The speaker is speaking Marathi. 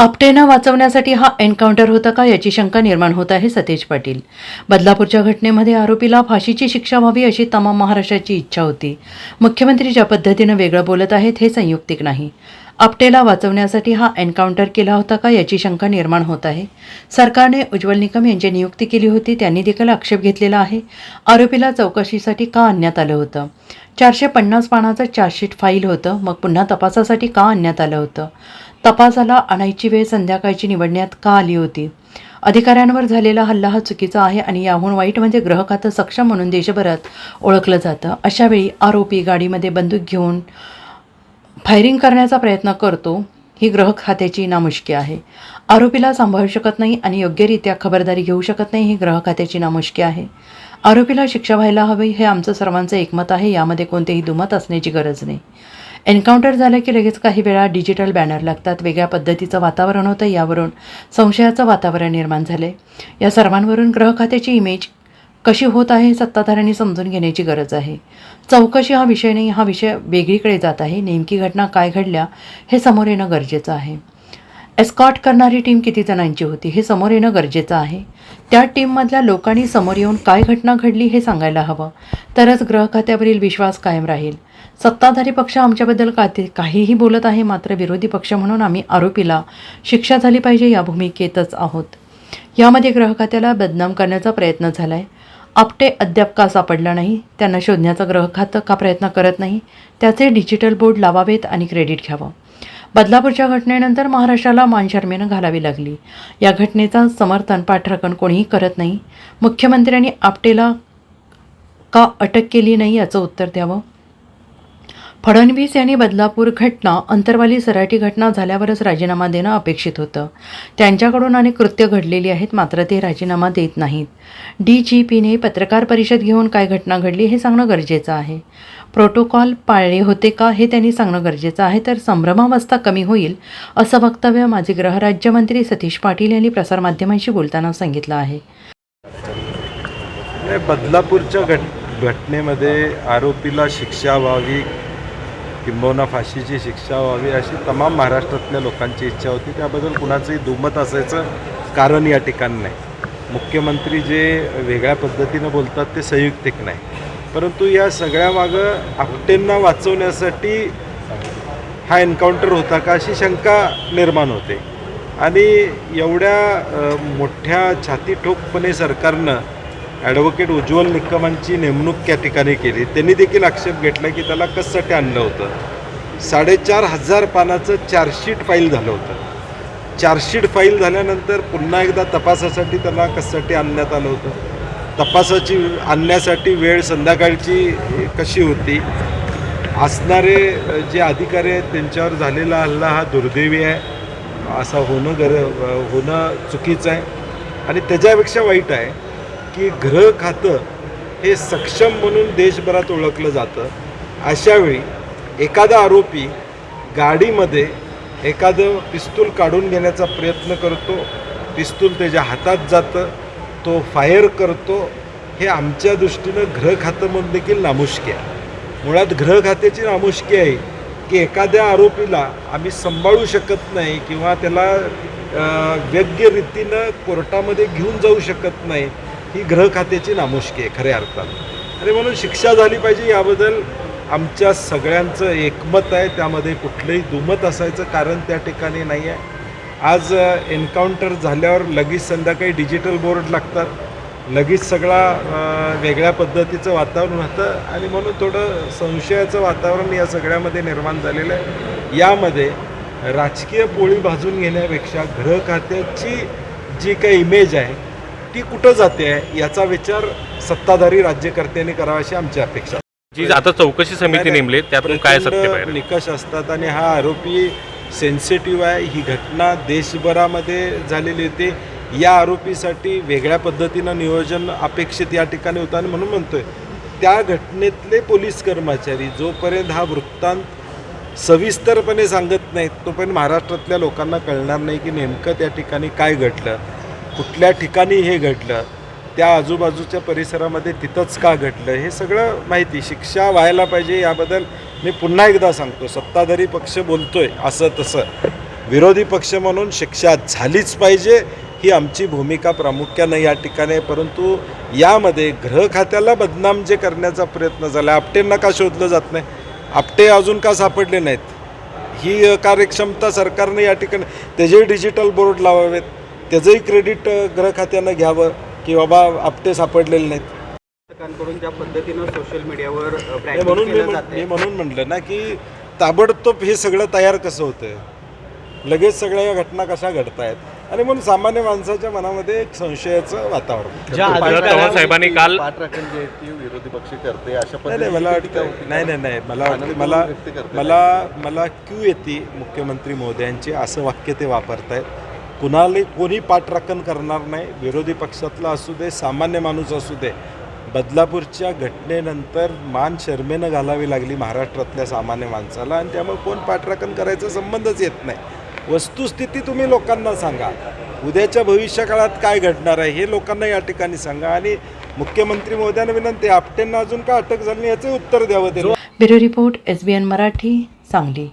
आपटेनं वाचवण्यासाठी हा एन्काउंटर होता का याची शंका निर्माण होत आहे सतेज पाटील. बदलापूरच्या घटनेमध्ये आरोपीला फाशीची शिक्षा व्हावी अशी तमाम महाराष्ट्राची इच्छा होती. मुख्यमंत्री ज्या पद्धतीनं वेगळं बोलत आहेत हे संयुक्तिक नाही. आपटेला वाचवण्यासाठी हा एन्काउंटर केला होता का याची शंका निर्माण होत आहे. सरकारने उज्ज्वल निकम यांची नियुक्ती केली होती त्यांनी देखील आक्षेप घेतलेला आहे. आरोपीला चौकशीसाठी का आणण्यात आलं होतं? चारशे पन्नास पानाचं चार्जशीट फाईल होतं मग पुन्हा तपासासाठी का आणण्यात आलं होतं? तपासाला आणायची वेळ संध्याकाळची निवडण्यात का आली होती? अधिकाऱ्यांवर झालेला हल्ला हा चुकीचा आहे आणि याहून वाईट म्हणजे ग्रह खातं सक्षम म्हणून देशभरात ओळखलं जातं. अशावेळी आरोपी गाडीमध्ये बंदूक घेऊन फायरिंग करण्याचा प्रयत्न करतो ही ग्रह खात्याची नामुष्की आहे. आरोपीला सांभाळू शकत नाही आणि योग्यरित्या खबरदारी घेऊ शकत नाही ही ग्रह खात्याची नामुष्की आहे. आरोपीला शिक्षा व्हायला हवी हे आमचं सर्वांचं एकमत आहे यामध्ये कोणतेही दुमत असण्याची गरज नाही. एन्काउंटर झालं की लगेच काही वेळा डिजिटल बॅनर लागतात. वेगळ्या पद्धतीचं वातावरण होतं यावरून संशयाचं वातावरण निर्माण झाले. या सर्वांवरून ग्रह खात्याची इमेज कशी होत आहे सत्ताधाऱ्यांनी समजून घेण्याची गरज आहे. चौकशी हा विषय नाही हा विषय वेगळीकडे जात आहे. नेमकी घटना काय घडल्या हे समोर येणं गरजेचं आहे. एस्कॉट करणारी टीम किती जणांची होती हे समोर येणं गरजेचं आहे. त्या टीममधल्या लोकांनी समोर येऊन काय घटना घडली हे सांगायला हवं. तरच ग्रह खात्यावरील विश्वास कायम राहील. सत्ताधारी पक्ष आमच्याबद्दल का काहीही बोलत आहे मात्र विरोधी पक्ष म्हणून आम्ही आरोपीला शिक्षा झाली पाहिजे या भूमिकेतच आहोत. यामध्ये ग्रह खात्याला बदनाम करण्याचा प्रयत्न झाला आहे आपटे अद्याप का सापडला नाही त्यांना शोधण्याचा ग्रह खातं का प्रयत्न करत नाही त्याचे डिजिटल बोर्ड लावावेत आणि क्रेडिट घ्यावं. बदलापूरच्या घटनेनंतर महाराष्ट्राला मानशर्मेनं घालावी लागली. या घटनेचा समर्थन पाठराखण कोणीही करत नाही. मुख्यमंत्र्यांनी आपटेला का अटक केली नाही याचं उत्तर द्यावं. फडणवीस यांनी बदलापूर घटना अंतरवाली सराठी घटना झाल्यावरच राजीनामा देणं अपेक्षित होतं. त्यांच्याकडून अनेक कृत्य घडलेली आहेत मात्र ते राजीनामा देत नाहीत. डी जी पीने पत्रकार परिषद घेऊन काय घटना घडली हे सांगणं गरजेचं आहे. प्रोटोकॉल पाळले होते का हे त्यांनी सांगणं गरजेचं आहे तर संभ्रमावस्था कमी होईल असं वक्तव्य माजी गृहराज्यमंत्री सतीश पाटील यांनी प्रसारमाध्यमांशी बोलताना सांगितलं आहे. बदलापूरच्या घट घटनेमध्ये आरोपीला शिक्षा व्हावी किंबहुना फाशीची शिक्षा व्हावी अशी तमाम महाराष्ट्रातल्या लोकांची इच्छा होती. त्याबद्दल कुणाचंही दुमत असायचं कारण या ठिकाणी नाही मुख्यमंत्री जे वेगळ्या पद्धतीनं बोलतात ते संयुक्तिक नाही. परंतु या सगळ्यामागं आपटेंना वाचवण्यासाठी हा एन्काउंटर होता का अशी शंका निर्माण होते. आणि एवढ्या मोठ्या छातीठोकपणे सरकारनं ॲडव्होकेट उज्ज्वल निकमांची नेमणूक त्या ठिकाणी केली. त्यांनी देखील आक्षेप घेतला की त्याला कशासाठी आणलं होतं? साडेचार हजार पानाचं चार्जशीट फाईल झालं होतं. चार्जशीट फाईल झाल्यानंतर पुन्हा एकदा तपासासाठी त्याला कशासाठी आणण्यात आलं होतं? तपासाची आणण्यासाठी वेळ संध्याकाळची कशी होती? असणारे जे अधिकारी आहेत त्यांच्यावर झालेला हल्ला हा दुर्दैवी आहे. असा होणं गर होणं चुकीचं आहे. आणि त्याच्यापेक्षा वाईट आहे की गृह खातं हे सक्षम म्हणून देशभरात ओळखलं जातं. अशावेळी एखादा आरोपी गाडीमध्ये एखादं पिस्तूल काढून घेण्याचा प्रयत्न करतो पिस्तूल त्याच्या हातात जातं तो फायर करतो हे आमच्या दृष्टीनं गृह खातं म्हणून देखील नामुष्की आहे. मुळात गृह खात्याची नामुष्की आहे की एखाद्या आरोपीला आम्ही सांभाळू शकत नाही किंवा त्याला योग्य रीतीनं कोर्टामध्ये घेऊन जाऊ शकत नाही. ही ग्रह खात्याची नामुष्की आहे खऱ्या अर्थानं. आणि म्हणून शिक्षा झाली पाहिजे याबद्दल आमच्या सगळ्यांचं एकमत आहे त्यामध्ये कुठलंही दुमत असायचं कारण त्या ठिकाणी नाही आहे. आज एन्काउंटर झाल्यावर लगेच संध्याकाळी डिजिटल बोर्ड लागतात. लगेच सगळा वेगळ्या पद्धतीचं वातावरण होतं आणि म्हणून थोडं संशयाचं वातावरण या सगळ्यामध्ये निर्माण झालेलं आहे. यामध्ये राजकीय पोळी भाजून घेण्यापेक्षा ग्रह खात्याची जी काही इमेज आहे ती कुठं जाते याचा विचार सत्ताधारी राज्यकर्त्यांनी करावा अशी आमची अपेक्षा. जी आता चौकशी समिती नेमली त्यातून काय सत्य निकष असतात आणि हा आरोपी सेन्सिटिव्ह आहे. ही घटना देशभरामध्ये झालेली होती. या आरोपीसाठी वेगळ्या पद्धतीनं नियोजन अपेक्षित या ठिकाणी होतं आणि म्हणून म्हणतोय त्या घटनेतले पोलीस कर्मचारी जोपर्यंत हा वृत्तांत सविस्तरपणे सांगत नाहीत तोपर्यंत महाराष्ट्रातल्या लोकांना कळणार नाही की नेमकं त्या ठिकाणी काय घडलं. कुठल्या ठिकाणी हे घडलं त्या आजूबाजूच्या परिसरामध्ये तिथंच का घडलं हे सगळं माहिती. शिक्षा व्हायला पाहिजे याबद्दल मी पुन्हा एकदा सांगतो. सत्ताधारी पक्ष बोलतोय असं तसं. विरोधी पक्ष म्हणून शिक्षा झालीच पाहिजे ही आमची भूमिका प्रामुख्यानं या ठिकाणी आहे. परंतु यामध्ये गृह खात्याला बदनाम जे करण्याचा प्रयत्न झाला आपटेंना का शोधलं जात नाही? आपटे अजून का सापडले नाहीत? ही कार्यक्षमता सरकारने या ठिकाणी त्याचे डिजिटल बोर्ड लावावेत त्याचंही क्रेडिट गृह खात्यानं घ्यावं की बाबा आपटे सापडलेले नाहीत. कडून ज्या पद्धतीनं सोशल मीडियावर हे म्हणून मी म्हणून म्हणलं ना की ताबडतोब हे सगळं तयार कसं होतंय? लगेच सगळ्या या घटना कशा घडतायत? आणि म्हणून सामान्य माणसाच्या मनामध्ये एक संशयाचं वातावरण. साहेबांनी काल विरोधी पक्ष करते अशा नाही नाही मला वाटतं नाही नाही नाही मला वाटतं मला मला मला क्यू येते मुख्यमंत्री मोदयांची असं वाक्य ते वापरतायत. कुणाला कोणी पाठराखण करणार नाही. विरोधी पक्षातला असू दे सामान्य माणूस असू दे बदलापूरच्या घटनेनंतर मान शर्मेनं घालावी लागली महाराष्ट्रातल्या सामान्य माणसाला आणि त्यामुळे कोण पाठराखण करायचा संबंधच येत नाही. वस्तुस्थिती तुम्ही लोकांना सांगा. उद्याच्या भविष्यकाळात काय घडणार आहे हे लोकांना या ठिकाणी सांगा आणि मुख्यमंत्री मोदयांना विनंती आपटेंना अजून का अटक झाली याचे उत्तर द्यावं ते bureau report S B N Marathi Sangli.